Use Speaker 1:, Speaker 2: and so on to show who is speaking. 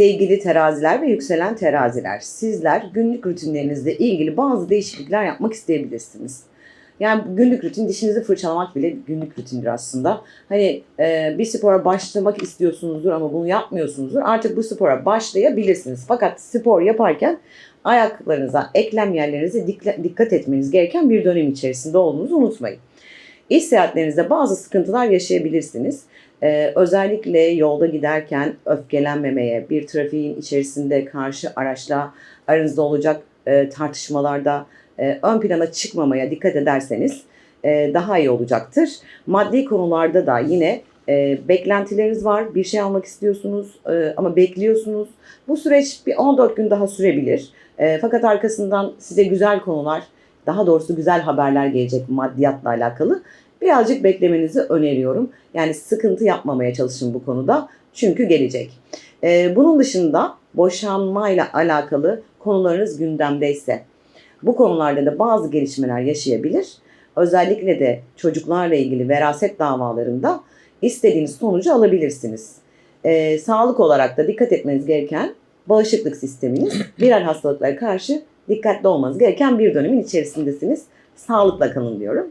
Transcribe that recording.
Speaker 1: Sevgili teraziler ve yükselen teraziler, sizler günlük rutinlerinizle ilgili bazı değişiklikler yapmak isteyebilirsiniz. Yani günlük rutin, dişinizi fırçalamak bile günlük rutindir aslında. Hani e, bir spora başlamak istiyorsunuzdur ama bunu yapmıyorsunuzdur. Artık bu spora başlayabilirsiniz. Fakat spor yaparken ayaklarınıza, eklem yerlerinize dikkat etmeniz gereken bir dönem içerisinde olduğunuzu unutmayın. İş seyahatlerinizde bazı sıkıntılar yaşayabilirsiniz. Ee, özellikle yolda giderken öfkelenmemeye, bir trafiğin içerisinde karşı araçla aranızda olacak e, tartışmalarda e, ön plana çıkmamaya dikkat ederseniz e, daha iyi olacaktır. Maddi konularda da yine e, beklentileriniz var, bir şey almak istiyorsunuz e, ama bekliyorsunuz. Bu süreç bir 14 gün daha sürebilir. E, fakat arkasından size güzel konular, daha doğrusu güzel haberler gelecek maddiyatla alakalı. Birazcık beklemenizi öneriyorum. Yani sıkıntı yapmamaya çalışın bu konuda. Çünkü gelecek. Ee, bunun dışında boşanmayla alakalı konularınız gündemdeyse bu konularda da bazı gelişmeler yaşayabilir. Özellikle de çocuklarla ilgili veraset davalarında istediğiniz sonucu alabilirsiniz. Ee, sağlık olarak da dikkat etmeniz gereken bağışıklık sisteminiz viral hastalıklara karşı dikkatli olmanız gereken bir dönemin içerisindesiniz. Sağlıkla kalın diyorum.